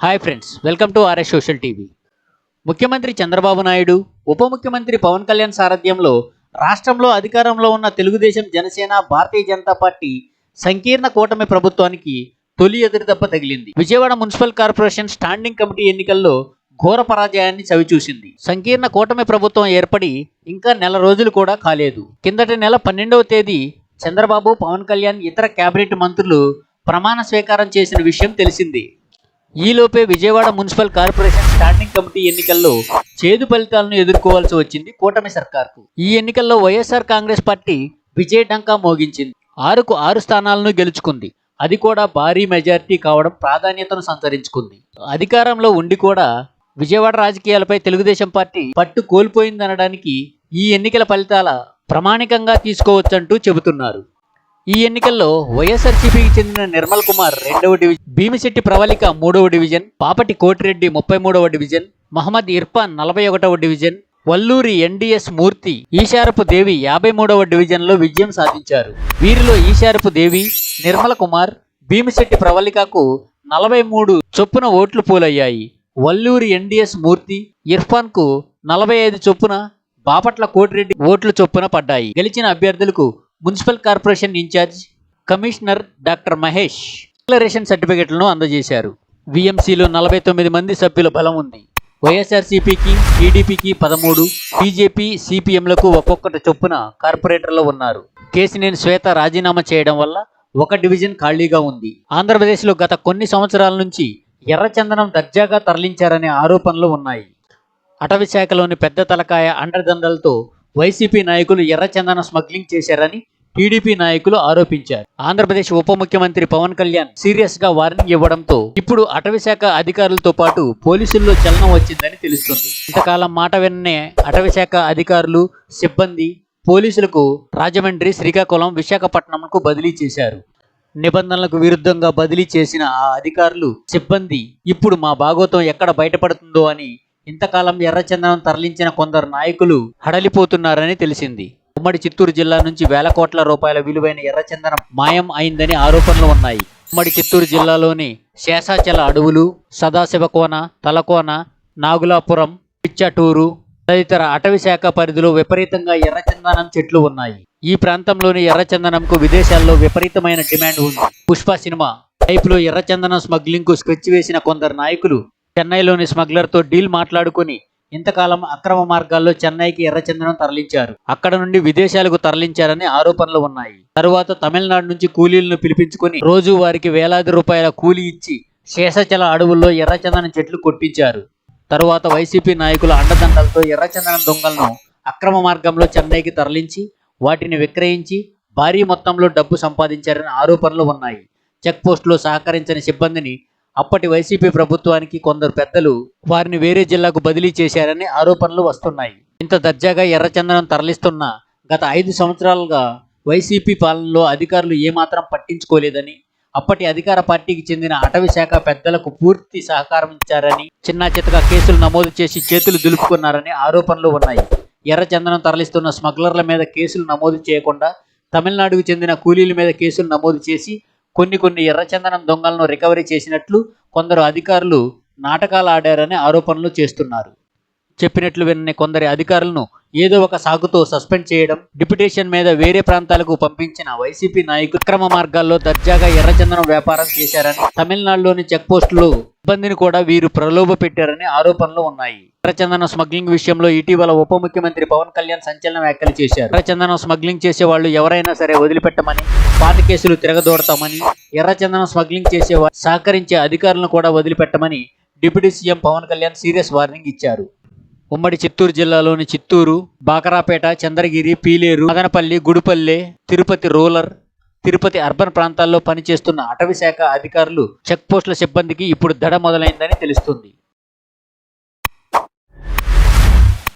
Hi friends welcome to RS social TV ముఖ్యమంత్రి చంద్రబాబు నాయుడు ఉప ముఖ్యమంత్రి పవన్ కళ్యాణ్ సారథ్యంలో రాష్ట్రంలో అధికారంలో ఉన్న తెలుగుదేశం జనసేన భారతీయ జనతా పార్టీ సంకీర్ణ కూటమి ప్రభుత్వానికి తొలి ఎదురుదెబ్బ తగిలింది. Vijayawada municipal corporation standing committee ఎన్నికల్లో ఘోర పరాజయాన్ని చవిచూసింది. సంకీర్ణ కూటమి ప్రభుత్వం ఏర్పడి ఇంకా నెల రోజులు కూడా కాలేదు. కిందటి నెల పన్నెండవ తేదీ చంద్రబాబు పవన్ కళ్యాణ్ ఇతర కేబినెట్ మంత్రులు ప్రమాణ స్వీకారం చేసిన విషయం తెలిసింది. ఈలోపే Vijayawada municipal corporation standing committee ఎన్నికల్లో చేదు ఫలితాలను ఎదుర్కోవాల్సి వచ్చింది కూటమి సర్కార్కు. ఈ ఎన్నికల్లో వైఎస్ఆర్ కాంగ్రెస్ పార్టీ విజయ డంకా మోగించింది. ఆరుకు ఆరు స్థానాలను గెలుచుకుంది. అది కూడా భారీ మెజారిటీ కావడం ప్రాధాన్యతను సంతరించుకుంది. అధికారంలో ఉండి కూడా విజయవాడ రాజకీయాలపై తెలుగుదేశం పార్టీ పట్టు కోల్పోయిందనడానికి ఈ ఎన్నికల ఫలితాల ప్రామాణికంగా తీసుకోవచ్చంటూ చెబుతున్నారు. ఈ ఎన్నికల్లో వైఎస్ఆర్సీపీకి చెందిన నిర్మల్ కుమార్ రెండవ డివిజన్ భీమిశెట్టి ప్రవళిక మూడవ డివిజన్ పాపటి కోటిరెడ్డి ముప్పై మూడవ డివిజన్ మహమ్మద్ ఇర్ఫాన్ నలభై ఒకటవ డివిజన్ వల్లూరి ఎన్డిఎస్ మూర్తి ఈశారపు దేవి యాభై మూడవ డివిజన్లో విజయం సాధించారు. వీరిలో ఈశారపు దేవి నిర్మల కుమార్ భీమిశెట్టి ప్రవళికకు నలభై మూడు చొప్పున ఓట్లు పోలయ్యాయి. వల్లూరి ఎన్డిఎస్ మూర్తి ఇర్ఫాన్కు నలభై ఐదు చొప్పున బాపట్ల కోటిరెడ్డి ఓట్లు చొప్పున పడ్డాయి. గెలిచిన అభ్యర్థులకు municipal corporation in-charge commissioner doctor Mahesh declaration సర్టిఫికెట్లను అందజేశారు. విఎంసీలో నలభై తొమ్మిది మంది సభ్యుల బలం ఉంది. వైఎస్ఆర్సీపీకి టీడీపీకి పదమూడు బీజేపీ సిపిఎంలకు ఒక్కొక్కటి చొప్పున కార్పొరేటర్లు ఉన్నారు. కేసినేని శ్వేత రాజీనామా చేయడం వల్ల ఒక డివిజన్ ఖాళీగా ఉంది. ఆంధ్రప్రదేశ్లో గత కొన్ని సంవత్సరాల నుంచి ఎర్రచందనం దర్జాగా తరలించారనే ఆరోపణలు ఉన్నాయి. అటవీ శాఖలోని పెద్ద తలకాయ అండదండలతో వైసీపీ నాయకులు ఎర్రచందనం స్మగ్లింగ్ చేశారని టీడీపీ నాయకులు ఆరోపించారు. ఆంధ్రప్రదేశ్ ఉప ముఖ్యమంత్రి పవన్ కళ్యాణ్ సీరియస్గా వార్నింగ్ ఇవ్వడంతో ఇప్పుడు అటవీశాఖ అధికారులతో పాటు పోలీసుల్లో చలనం వచ్చిందని తెలుస్తుంది. ఇంతకాలం మాట విన్నే అటవీశాఖ అధికారులు సిబ్బంది పోలీసులకు రాజమండ్రి శ్రీకాకుళం విశాఖపట్నంకు బదిలీ చేశారు. నిబంధనలకు విరుద్ధంగా బదిలీ చేసిన ఆ అధికారులు సిబ్బంది ఇప్పుడు మా భాగోతం ఎక్కడ బయటపడుతుందో అని ఇంతకాలం ఎర్రచందనం తరలించిన కొందరు నాయకులు హడలిపోతున్నారని తెలిసింది. ఉమ్మడి చిత్తూరు జిల్లా నుంచి వేల కోట్ల రూపాయల విలువైన ఎర్రచందనం మాయం అయిందని ఆరోపణలు ఉన్నాయి. ఉమ్మడి చిత్తూరు జిల్లాలోని శేషాచల అడవులు సదాశివకోన తలకోన నాగులాపురం పిచ్చటూరు తదితర అటవీ శాఖ పరిధిలో విపరీతంగా ఎర్రచందనం చెట్లు ఉన్నాయి. ఈ ప్రాంతంలోని ఎర్రచందనంకు విదేశాల్లో విపరీతమైన డిమాండ్ ఉంది. పుష్ప సినిమా టైపులో ఎర్రచందనం స్మగ్లింగ్కు స్కెచ్ వేసిన కొందరు నాయకులు చెన్నైలోని స్మగ్లర్తో డీల్ మాట్లాడుకొని ఇంతకాలం అక్రమ మార్గాల్లో చెన్నైకి ఎర్రచందనం తరలించారు. అక్కడ నుండి విదేశాలకు తరలించారని ఆరోపణలు ఉన్నాయి. తరువాత తమిళనాడు నుంచి కూలీలను పిలిపించుకొని రోజు వారికి వేలాది రూపాయల కూలీ ఇచ్చి శేషచల అడవుల్లో ఎర్రచందనం చెట్లు కొట్టించారు. తరువాత వైసీపీ నాయకుల అండదండలతో ఎర్రచందనం దొంగలను అక్రమ మార్గంలో చెన్నైకి తరలించి వాటిని విక్రయించి భారీ మొత్తంలో డబ్బు సంపాదించారని ఆరోపణలు ఉన్నాయి. చెక్ పోస్టులో సహకరించని సిబ్బందిని అప్పటి వైసీపీ ప్రభుత్వానికి కొందరు పెద్దలు వారిని వేరే జిల్లాకు బదిలీ చేశారని ఆరోపణలు వస్తున్నాయి. ఇంత దర్జాగా ఎర్రచందనం తరలిస్తున్న గత ఐదు సంవత్సరాలుగా వైసీపీ పాలనలో అధికారులు ఏమాత్రం పట్టించుకోలేదని అప్పటి అధికార పార్టీకి చెందిన అటవీ శాఖ పెద్దలకు పూర్తి సహకారం ఇచ్చారని చిన్న చితగా కేసులు నమోదు చేసి చేతులు దులుపుకున్నారని ఆరోపణలు ఉన్నాయి. ఎర్రచందనం తరలిస్తున్న స్మగ్లర్ల మీద కేసులు నమోదు చేయకుండా తమిళనాడుకు చెందిన కూలీల మీద కేసులు నమోదు చేసి కొన్ని కొన్ని ఎర్రచందనం దొంగలను రికవరీ చేసినట్లు కొందరు అధికారులు నాటకాలు ఆడారని ఆరోపణలు చేస్తున్నారు. చెప్పినట్లు విన్న కొందరి అధికారులను ఏదో ఒక సాగుతో సస్పెండ్ చేయడం డిప్యుటేషన్ మీద వేరే ప్రాంతాలకు పంపించిన వైసీపీ నాయకులు అక్రమ మార్గాల్లో దర్జాగా ఎర్రచందనం వ్యాపారం చేశారని తమిళనాడులోని చెక్ ఇబ్బందిని కూడా వీరు ప్రలోభ పెట్టారని ఆరోపణలు ఉన్నాయి. ఎర్రచందనం స్మగ్లింగ్ విషయంలో ఇటీవల ఉప ముఖ్యమంత్రి పవన్ కళ్యాణ్ సంచలన వ్యాఖ్యలు చేశారు. ఎర్రచందనం స్మగ్లింగ్ చేసే వాళ్ళు ఎవరైనా సరే వదిలిపెట్టమని పాత కేసులు తిరగదోడతామని ఎర్రచందనం స్మగ్లింగ్ చేసే సహకరించే అధికారులను కూడా వదిలిపెట్టమని deputy CM Pawan Kalyan serious warning ఇచ్చారు. ఉమ్మడి చిత్తూరు జిల్లాలోని చిత్తూరు బాకరాపేట చంద్రగిరి పీలేరు మదనపల్లి గుడిపల్లె తిరుపతి రూరల్ తిరుపతి అర్బన్ ప్రాంతాల్లో పనిచేస్తున్న అటవీ శాఖ అధికారులు చెక్పోస్టుల సిబ్బందికి ఇప్పుడు దడ మొదలైందని తెలుస్తుంది.